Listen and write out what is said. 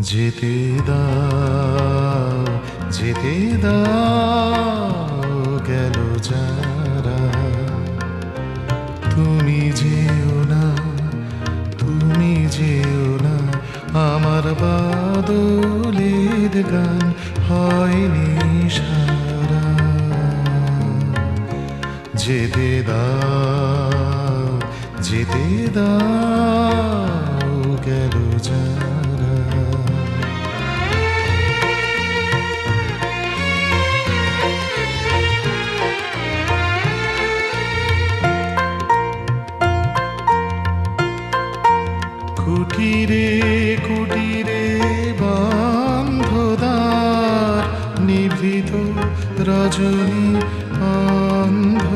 যেতে দাও যেতে দাও গেল যারা। তুমি যেও না, তুমি যেও না, আমার বাদলের গান হয়নি সারা। যেতে দাও যেতে দাও কুটিরে কুটিরে বন্ধদার নিভৃত রজনী অন্ধ